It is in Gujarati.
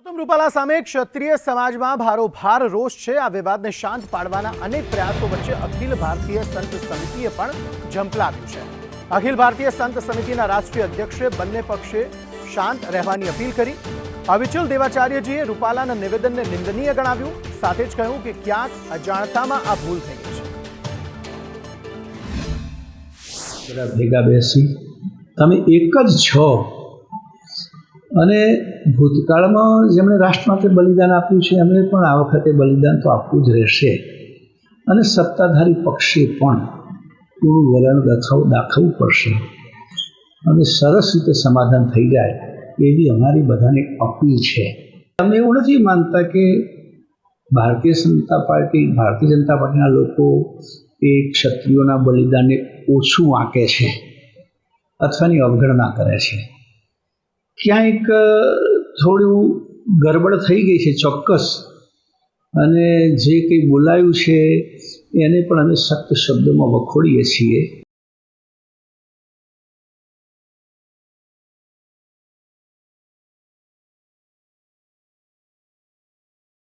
પુરુષોત્તમ રૂપાલા સામે ક્ષત્રિય સમાજમાં ભારોભાર રોષ છે. આ વિવાદને શાંત પાડવાના અનેક પ્રયાસો વચ્ચે અખિલ ભારતીય સંત સમિતિએ પણ ઝંપલાવ્યું છે. અખિલ ભારતીય સંત સમિતિના રાષ્ટ્રીય અધ્યક્ષે બંને પક્ષે શાંત રહેવાની અપીલ કરી. અવિચલ દેવાચાર્યજીએ રૂપાલાના નિવેદનને નિંદનીય ગણાવ્યું. સાથે જ કહ્યું કે ક્યાંક અજાણતામાં આ ભૂલ થઈ ગઈ છે. ભેગા બેસી. તમે એક જ છો. અને ભૂતકાળમાં જેમણે રાષ્ટ્ર માટે બલિદાન આપ્યું છે, એમણે પણ આ વખતે બલિદાન તો આપવું જ રહેશે. અને સત્તાધારી પક્ષે પણ પૂરું વલણ દાખવ, દાખવવું પડશે. અને સરસ રીતે સમાધાન થઈ જાય એવી અમારી બધાની અપીલ છે. અમે એવું નથી માનતા કે ભારતીય જનતા પાર્ટી, ભારતીય જનતા પાર્ટીના લોકો એ ક્ષત્રિયોના બલિદાનને ઓછું આંકે છે અથવાની અવગણના કરે છે. ક્યાંક થોડું ગરબડ થઈ ગઈ છે ચોક્કસ. અને જે કંઈ બોલાયું છે, એને પણ અમે સખ્ત શબ્દોમાં વખોડીએ છીએ.